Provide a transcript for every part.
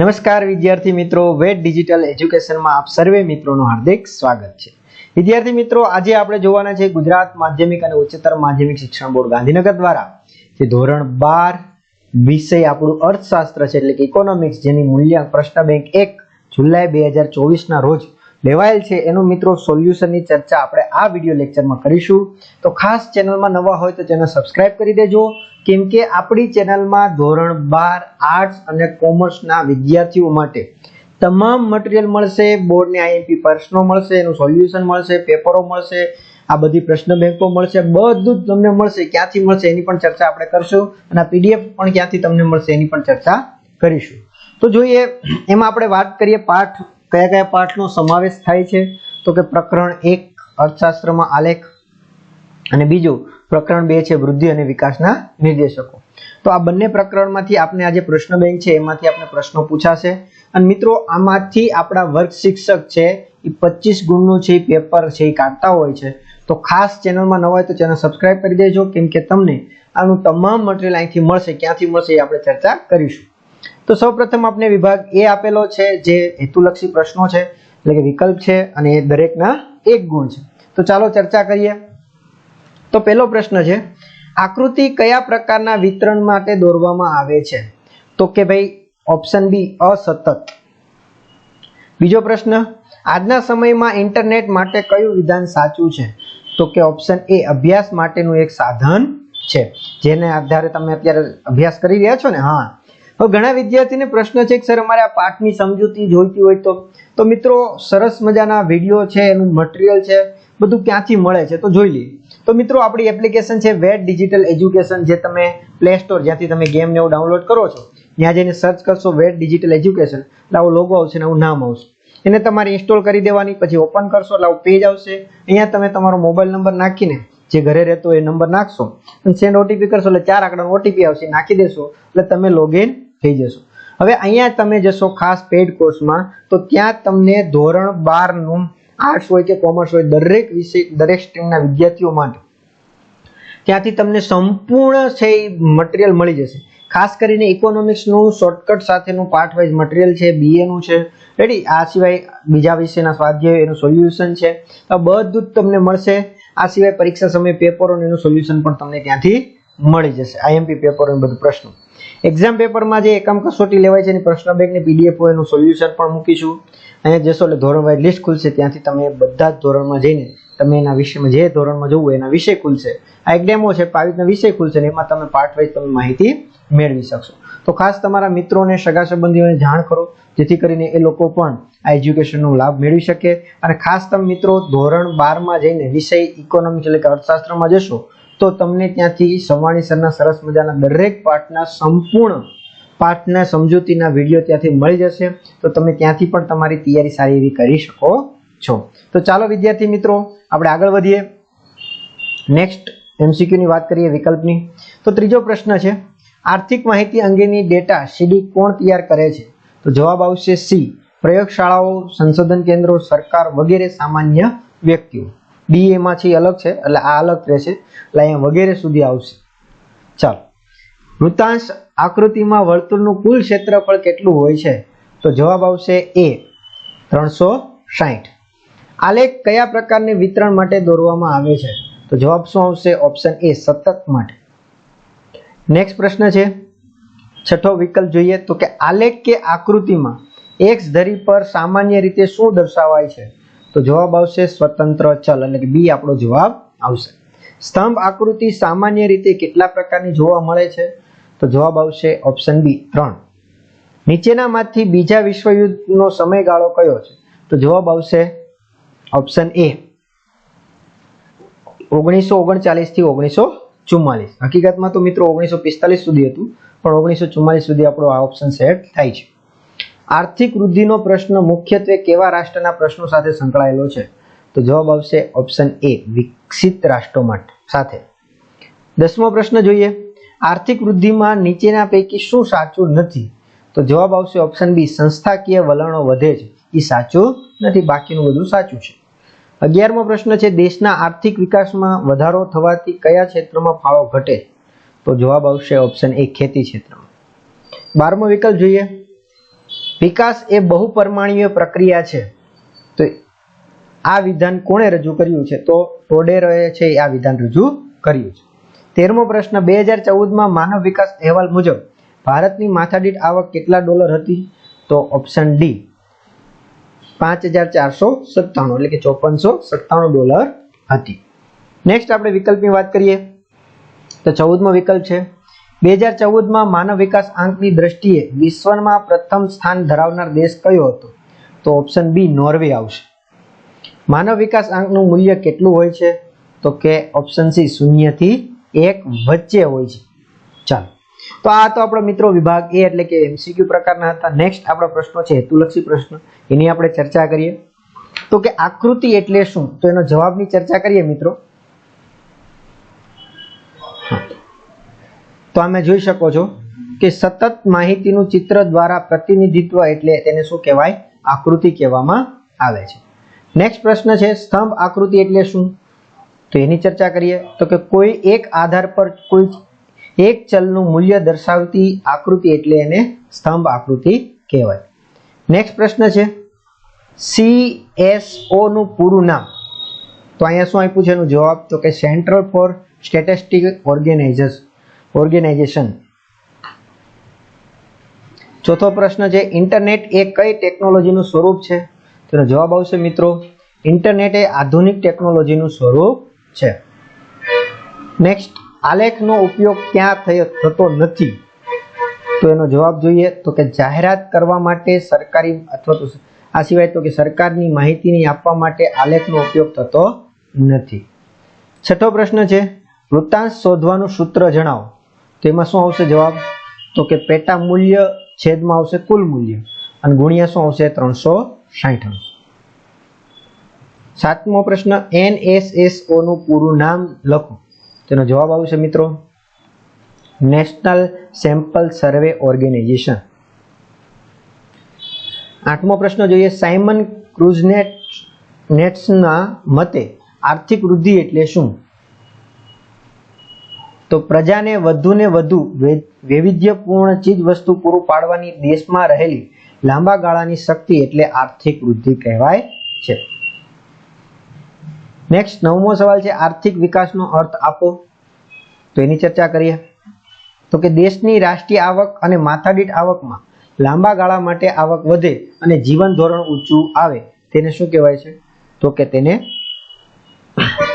નમસ્કાર વિદ્યાર્થી મિત્રો વેટ ડિજિટલ એજ્યુકેશનમાં આપ સર્વે મિત્રોનું હાર્દિક સ્વાગત છે. વિદ્યાર્થી મિત્રો, આજે આપણે જોવાના છે ગુજરાત માધ્યમિક અને ઉચ્ચતર માધ્યમિક શિક્ષણ બોર્ડ ગાંધીનગર દ્વારા જે ધોરણ બાર વિષય આપણું અર્થશાસ્ત્ર છે, એટલે કે ઇકોનોમિક્સ જેની મૂલ્ય પ્રશ્ન બેંક એક જુલાઈ બે હજાર ચોવીસના રોજ લેવાયેલ છે. એનું મિત્રો, સોલ્યુશનની ચર્ચા આપણે આ વીડિયો લેક્ચરમાં કરીશું. તો ખાસ ચેનલમાં નવા હોય તો ચેનલ સબસ્ક્રાઇબ કરી દેજો. કેમ કે આપણી ચેનલમાં ધોરણ બાર, આર્ટ્સ અને કોમર્સના વિદ્યાર્થીઓ માટે તમામ મટીરિયલ મળશે, બોર્ડને આઈએમપી પ્રશ્નો મળશે, એનું સોલ્યુશન મળશે, પેપરો મળશે, આ બધી પ્રશ્ન બેંકો મળશે, બધું જ તમને મળશે, ક્યાંથી મળશે એની પણ ચર્ચા આપણે કરશું અને પીડીએફ પણ ક્યાંથી તમને મળશે એની પણ ચર્ચા કરીશું. તો જોઈએ, એમાં આપણે વાત કરીએ પાઠ, કયા કયા પાઠનો સમાવેશ થાય છે? તો કે પ્રકરણ એક, અર્થશાસ્ત્રમાં આલેખ અને બીજું, પ્રકરણ બે છે વૃદ્ધિ અને વિકાસના નિર્દેશકો. તો આ બંને પ્રકરણમાંથી આપણે આજે પ્રશ્ન બેંક છે, એમાંથી આપણે પ્રશ્નો પૂછાશે. અને મિત્રો, આમાંથી આપણા વર્ગ શિક્ષક છે, એ પચીસ ગુણનું છે એ પેપર છે એ કાઢતા હોય છે. તો ખાસ ચેનલમાં નવા હોય તો ચેનલ સબસ્ક્રાઇબ કરી દેજો, કેમ કે તમને આનું તમામ મટીરિયલ અહીંથી મળશે, ક્યાંથી મળશે એ આપણે ચર્ચા કરીશું. તો સૌપ્રથમ આપણે વિભાગ એ આપેલો છે, જે હેતુલક્ષી પ્રશ્નો છે, એટલે કે વિકલ્પ છે, અને એ દરેકના એક ગુણ છે. તો ચાલો ચર્ચા કરીએ. તો પહેલો પ્રશ્ન છે, આકૃતિ કયા પ્રકારના વિતરણ માટે દોરવામાં આવે છે? તો કે ભાઈ, ઓપ્શન બી, અસતત. બીજો પ્રશ્ન, આજના સમયમાં ઇન્ટરનેટ માટે કયું વિધાન સાચું છે? તો કે ઓપ્શન એ, અભ્યાસ માટેનું એક સાધન છે, જેને આધારે તમે અત્યારે અભ્યાસ કરી રહ્યા છો ને? હા. હવે ઘણા વિદ્યાર્થીને પ્રશ્ન છે કે, સર, અમારે આ પાઠની સમજૂતી જોઈતી હોય તો? તો મિત્રો, સરસ મજાના વીડિયો છે, એનું મટીરિયલ છે, બધું ક્યાંથી મળે છે તો જોઈ લઈએ. તો મિત્રો, આપણી એપ્લિકેશન છે વેટ ડિજિટલ એજ્યુકેશન, જે તમે પ્લે સ્ટોર જ્યાંથી તમે ગેમ ને એવું ડાઉનલોડ કરો છો, ત્યાં જઈને સર્ચ કરશો વેટ ડિજિટલ એજ્યુકેશન. એટલે આવું લોગો આવશે ને આવું નામ આવશે. એને તમારે ઇન્સ્ટોલ કરી દેવાની, પછી ઓપન કરશો, એટલે આવું પેજ આવશે. અહીંયા તમે તમારો મોબાઈલ નંબર નાખીને, જે ઘરે રહેતો એ નંબર નાખશો. અને સેન્ડ ઓટીપી કરશો, એટલે ચાર આંકડાનો ઓટીપી આવશે નાખી દેશો. એટલે તમે લોગિન થઈ જશો. હવે અહીંયા તમે જશો ખાસ પેડ કોર્સમાં તો ત્યાં તમને ધોરણ બારનું આર્ટ્સ હોય કે કોમર્સ હોય, દરેક વિષય, દરેક સ્ટ્રીમના વિદ્યાર્થીઓ માટે ત્યાંથી તમને સંપૂર્ણ છે એ મટીરિયલ મળી જશે. ખાસ કરીને ઇકોનોમિક્સનું શોર્ટકટ સાથેનું પાર્ટ વાઇઝ મટીરિયલ છે બીએનું છે. રેડી આ સિવાય બીજા વિષયના સ્વાધ્યાય, એનું સોલ્યુશન છે. આ બધું જ તમને મળશે. આ સિવાય પરીક્ષા સમયે પેપરો એનું સોલ્યુશન પણ તમને ત્યાંથી મળી જશે. આઈએમપી પેપરો બધું પ્રશ્નો. એક્ઝામ પેપરમાં જે એકમ કસોટી લેવાય છે એની પ્રશ્ન બેગની પીડીએફ હોય એનું સોલ્યુશન પણ મૂકીશું. અહીંયા જશો એટલે ધોરણ વાઇઝ લિસ્ટ ખુલશે. ત્યાંથી તમે બધા જ ધોરણમાં જઈને તમે એના વિષયમાં જે ધોરણમાં જવું એના વિષય ખુલશે. આ એક ડેમો છે, આવી વિષય ખુલશે ને એમાં તમે પાર્ટ વાઇઝ તમે માહિતી મેળવી શકશો. તો ખાસ તમારા મિત્રોને, સગા સંબંધીઓને જાણ કરો, જેથી કરીને એ લોકો પણ આ એજ્યુકેશનનો લાભ મેળવી શકે. અને ખાસ તમે મિત્રો ધોરણ બારમાં જઈને વિષય ઇકોનોમિક્સ એટલે કે અર્થશાસ્ત્રમાં જશો તો તમને ત્યાંથી સવાણી સરના સરસ મજાના દરેક પાઠના સંપૂર્ણ પાઠના સમજૂતીના વીડિયો ત્યાંથી મળી જશે. તો તમે ત્યાંથી પણ તમારી તૈયારી સારી એવી કરી શકો છો. તો ચાલો વિદ્યાર્થી મિત્રો, આપણે આગળ વધીએ. નેક્સ્ટ એમસીક્યુની વાત કરીએ વિકલ્પની. તો ત્રીજો પ્રશ્ન છે, આર્થિક માહિતી અંગેની ડેટા સીડી કોણ તૈયાર કરે છે? તો જવાબ આવશે સી પ્રયોગશાળાઓ, સંશોધન કેન્દ્રો, સરકાર વગેરે સામાન્ય વ્યક્તિઓ. ડી એમાંથી અલગ છે, એટલે આ અલગ રહેશે. એટલે અહીંયા વગેરે સુધી આવશે. ચાલો. વૃત્તાંશ આકૃતિમાં વર્તુળનું કુલ ક્ષેત્રફળ કેટલું હોય છે? તો જવાબ આવશે એ ત્રણસો સાહીઠ. આલેખ કયા પ્રકારની વિતરણ માટે દોરવામાં આવે છે? તો જવાબ શું આવશે? ઓપ્શન એ સતત માટે. નેક્સ્ટ પ્રશ્ન છે. છઠ્ઠો વિકલ્પ જોઈએ તો કે આલેખ કે આકૃતિમાં એક્સ ધરી પર સામાન્ય રીતે શું દર્શાવાય છે? તો જવાબ આવશે સ્વતંત્ર ચલ, એટલે કે બી આપણો જવાબ આવશે. સ્તંભ આકૃતિ સામાન્ય રીતે કેટલા પ્રકારની જોવા મળે છે? તો જવાબ આવશે ઓપ્શન બી ત્રણ. નીચેનામાંથી બીજા વિશ્વયુદ્ધનો સમયગાળો કયો છે? તો જવાબ આવશે ઓપ્શન એ. ઓગણીસો ઓગણચાલીસથી ઓગણીસો ચુમ્માલીસ. હકીકતમાં તો મિત્રો ઓગણીસો પિસ્તાલીસ સુધી હતું, પણ ઓગણીસો ચુમ્માલીસ સુધી આપણો આ ઓપ્શન સેટ થાય છે. આર્થિક વૃદ્ધિનો પ્રશ્ન મુખ્યત્વે કેવા રાષ્ટ્રના પ્રશ્નો સાથે સંકળાયેલો છે? તો જવાબ આવશે ઓપ્શન એ વિકસિત રાષ્ટ્રો માટે. સાથે. દસમો પ્રશ્ન જોઈએ. આર્થિક વૃદ્ધિમાં નીચેના પૈકી શું સાચું નથી? તો જવાબ આવશે ઓપ્શન બી સંસ્થાકીય વલણો વધે છે. એ સાચું નથી, બાકીનું બધું સાચું છે. અગિયારમો પ્રશ્ન છે, દેશના આર્થિક વિકાસમાં વધારો થવાથી કયા ક્ષેત્રમાં ફાળો ઘટે? તો જવાબ આવશે ઓપ્શન એ ખેતી ક્ષેત્રમાં. બારમો વિકલ્પ જોઈએ. વિકાસ એ બહુપરિમાણીય પ્રક્રિયા છે. તો આ વિધાન કોણે રજૂ કર્યું છે? તો ટોડેરોએ છે આ વિધાન રજૂ કર્યું છે. તેરમો પ્રશ્ન, બે હજાર ચૌદમાં માનવ વિકાસ અહેવાલ મુજબ ભારતની માથાદીઠ આવક કેટલા ડોલર હતી? તો ઓપ્શન ડી, પાંચ હજાર ચારસો સત્તાણું, એટલે કે ચોપનસો સત્તાણું ડોલર હતી. નેક્સ્ટ આપણે વિકલ્પની વાત કરીએ. તો ચૌદમો વિકલ્પ છે બે હજાર ચૌદમાં માનવ વિકાસ આંકની દ્રષ્ટિએ વિશ્વમાં પ્રથમ સ્થાન ધરાવનાર દેશ કયો હતો? તો ઓપ્શન બી નોર્વે આવશે. માનવ વિકાસ આંકનું મૂલ્ય કેટલું હોય છે? તો કે ઓપ્શન સી શૂન્યથી એક વચ્ચે હોય છે. ચાલો. તો આ તો આપણો મિત્રો વિભાગ એ એટલે કે એમસીક્યુ પ્રકારના હતા. નેક્સ્ટ આપણો પ્રશ્નો છે હેતુલક્ષી પ્રશ્ન. એની આપણે ચર્ચા કરીએ. તો કે આકૃતિ એટલે શું? તો એનો જવાબની ચર્ચા કરીએ મિત્રો. તો તમે જોઈ શકો છો કે સતત માહિતીનું ચિત્ર દ્વારા પ્રતિનિધિત્વ એટલે તેને શું કહેવાય? આકૃતિ કહેવામાં આવે છે. નેક્સ્ટ પ્રશ્ન છે, સ્તંભ આકૃતિ એટલે શું? તો એની ચર્ચા કરીએ. તો કે કોઈ એક આધાર પર કોઈ એક ચલનું મૂલ્ય દર્શાવતી આકૃતિ એટલે એને સ્તંભ આકૃતિ કહેવાય. નેક્સ્ટ પ્રશ્ન છે સી એસનું પૂરું નામ. તો અહીંયા શું આપ્યું છે એનો જવાબ? તો કે central for statistic organisation organisation. ચોથો પ્રશ્ન છે, ઇન્ટરનેટ એ કઈ ટેકનોલોજીનું સ્વરૂપ છે? તેનો જવાબ આવશે મિત્રો, ઇન્ટરનેટ એ આધુનિક ટેકનોલોજીનું સ્વરૂપ છે. નેક્સ્ટ આલેખનો ઉપયોગ ક્યાં થયો, થતો નથી? તો એનો જવાબ જોઈએ, તો કે જાહેરાત કરવા માટે સરકારી અથવા તો આ સિવાય તો કે સરકારની માહિતીની આપવા માટે આલેખનો ઉપયોગ થતો નથી. છઠ્ઠો પ્રશ્ન છે વૃત્તાંશ શોધવાનું સૂત્ર જણાવો. તો એમાં શું આવશે જવાબ? તો કે પેટા મૂલ્ય છેદમાં આવશે કુલ મૂલ્ય. અને ગુણ્યા શું આવશે? ત્રણસો સાઠ સાતમો પ્રશ્ન એનએસએસઓ નું પૂરું નામ લખો. તેનો જવાબ આવશે મિત્રો, નેશનલ સેમ્પલ સર્વે ઓર્ગેનાઇઝેશન. આઠમો પ્રશ્ન જોઈએ, સાયમન ક્રુઝનેટ નેટ્સના મતે આર્થિક વૃદ્ધિ એટલે શું? તો પ્રજાને વધુને વધુ વૈવિધ્યપૂર્ણ ચીજ વસ્તુ પૂરું પાડવાની દેશમાં રહેલી લાંબા ગાળાની શક્તિ એટલે આર્થિક વૃદ્ધિ કહેવાય છે. નેક્સ્ટ નવમો સવાલ છે, આર્થિક વિકાસનો અર્થ આપો. તો એની ચર્ચા કરીએ. તો કે દેશની રાષ્ટ્રીય આવક અને માથાદીઠ આવકમાં લાંબા ગાળા માટે આવક વધે અને જીવન ધોરણ ઊંચું આવે, તેને શું કહેવાય છે? તો કે તેને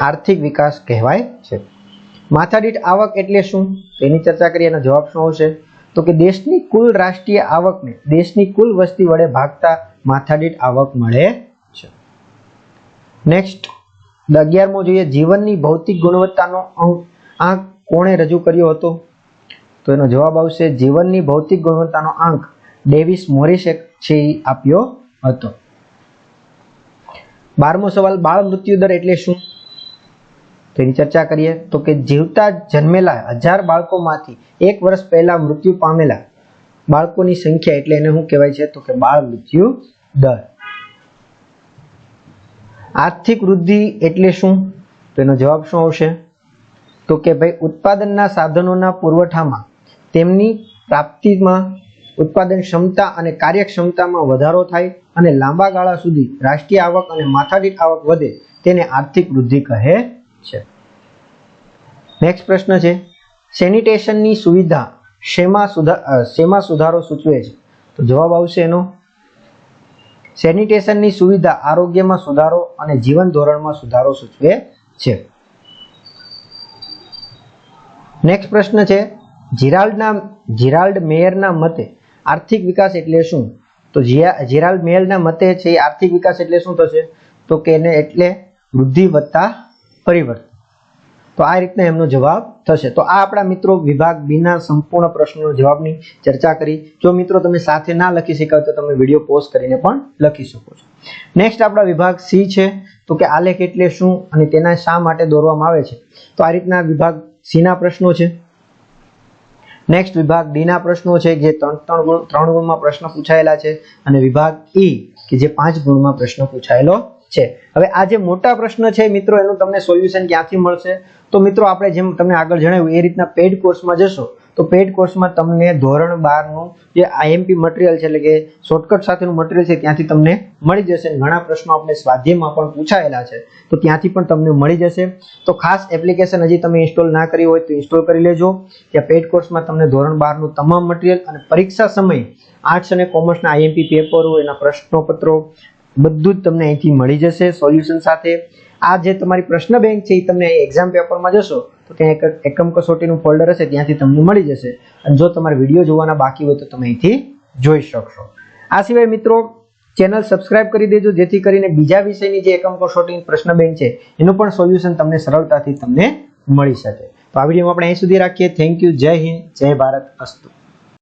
આર્થિક વિકાસ કહેવાય છે. માથાદીઠ આવક એટલે શું? તેની ચર્ચા કરી એનો જવાબ શું આવશે? તો કે દેશની કુલ રાષ્ટ્રીય આવકને દેશની કુલ વસ્તી વડે ભાગતા માથાદીઠ આવક મળે છે. નેક્સ્ટ અગિયારમો જોઈએ જીવનની ભૌતિક ગુણવત્તાનો આંક કોણે રજૂ કર્યો હતો? તો એનો જવાબ આવશે જીવનની ભૌતિક ગુણવત્તાનો આંક ડેવિસ મોરિસે છે એ આપ્યો હતો. બારમો સવાલ, બાળ મૃત્યુ દર એટલે શું? તેની ચર્ચા કરીએ તો કે જીવતા જન્મેલા હજાર બાળકોમાંથી એક વર્ષ પહેલા મૃત્યુ પામેલા બાળકોની સંખ્યા એટલે એને શું કહેવાય છે? તો કે બાળ મૃત્યુ દર. આર્થિક વૃદ્ધિ એટલે શું? તો એનો જવાબ શું આવશે? તો કે ભાઈ ઉત્પાદનના સાધનોના પુરવઠામાં તેમની પ્રાપ્તિમાં ઉત્પાદન ક્ષમતા અને કાર્યક્ષમતામાં વધારો થાય અને લાંબા ગાળા સુધી રાષ્ટ્રીય આવક અને માથાદીઠ આવક વધે તેને આર્થિક વૃદ્ધિ કહે છે. નેક્સ્ટ પ્રશ્ન છે. સેનિટેશનની સુવિધા શેમાં સુધા શેમાં સુધારો સૂચવે છે? તો જવાબ આવશે એનો. સેનિટેશનની સુવિધા આરોગ્યમાં સુધારો અને જીવન ધોરણમાં સુધારો સૂચવે છે. નેક્સ્ટ પ્રશ્ન છે. જીરાલ્ડના, જીરાલ્ડ મેયરના મતે આર્થિક વિકાસ એટલે શું? તો જીરાલ્ડ મેયરના મતે છે આર્થિક વિકાસ એટલે શું થશે? તો કે એને એટલે વૃદ્ધિ વત્તા પરિવર્તન. તો આ રીતના એમનો જવાબ થશે. તો આ આપણા મિત્રો વિભાગ બીના સંપૂર્ણ પ્રશ્નોના જવાબની ચર્ચા કરી. જો મિત્રો તમે સાથે ના લખી શકાય તો તમે વીડિયો પોઝ કરીને પણ લખી શકો છો. નેક્સ્ટ આપણા વિભાગ સી છે. તો કે આલેખ એટલે શું અને તેના શા માટે દોરવામાં આવે છે? તો આ રીતના વિભાગ સી ના પ્રશ્નો છે. નેક્સ્ટ વિભાગ ડીના પ્રશ્નો છે જે ત્રણ ત્રણ ગુણ ત્રણ ગુણમાં પ્રશ્ન પૂછાયેલા છે. અને વિભાગ ઈ કે જે પાંચ ગુણમાં પ્રશ્ન પૂછાયેલો છે. હવે આ જે મોટા પ્રશ્ન છે મિત્રો, એનું તમને સોલ્યુશન ક્યાંથી મળશે? તો મિત્રો, આપણે જેમ તમને આગળ જણાવ્યું, એ રીતના પેડ કોર્સમાં જશો, તો પેડ કોર્સમાં તમને ધોરણ બારનું જે આઈએમપી મટીરિયલ છે, એટલે કે શોર્ટકટ સાથેનું મટીરિયલ છે, ત્યાંથી તમને મળી જશે. ઘણા પ્રશ્નો આપણે સ્વાધ્યાયમાં પણ પૂછાયેલા છે, તો ત્યાંથી પણ તમને મળી જશે. તો ખાસ એપ્લિકેશન હજી તમે ઇન્સ્ટોલ ના કરી હોય તો ઇન્સ્ટોલ કરી લેજો. ત્યાં પેડ કોર્સમાં તમને ધોરણ બારનું તમામ મટીરિયલ અને પરીક્ષા સમયે આર્ટ્સ અને કોમર્સના આઈએમપી પેપરો એના પ્રશ્નોપત્રો બધું જ તમને અહીંથી મળી જશે સોલ્યુશન સાથે. આ જે તમારી પ્રશ્ન બેંક છે, એ તમને એક્ઝામ પેપરમાં જશો, તો ત્યાં એક એકમ કસોટીનું ફોલ્ડર હશે, ત્યાંથી તમને મળી જશે. અને જો તમારે વીડિયો જોવાના બાકી હોય, તો તમે અહીંથી જોઈ શકશો. આ સિવાય મિત્રો, ચેનલ સબસ્ક્રાઇબ કરી દેજો, જેથી કરીને બીજા વિષયની જે એકમ કસોટી પ્રશ્ન બેંક છે, એનું પણ સોલ્યુશન તમને સરળતાથી તમને મળી શકે. તો આ વિડીયોમાં આપણે અહીં સુધી રાખીએ. થેન્ક યુ જય હિન્દ. જય ભારત. અસ્તુ.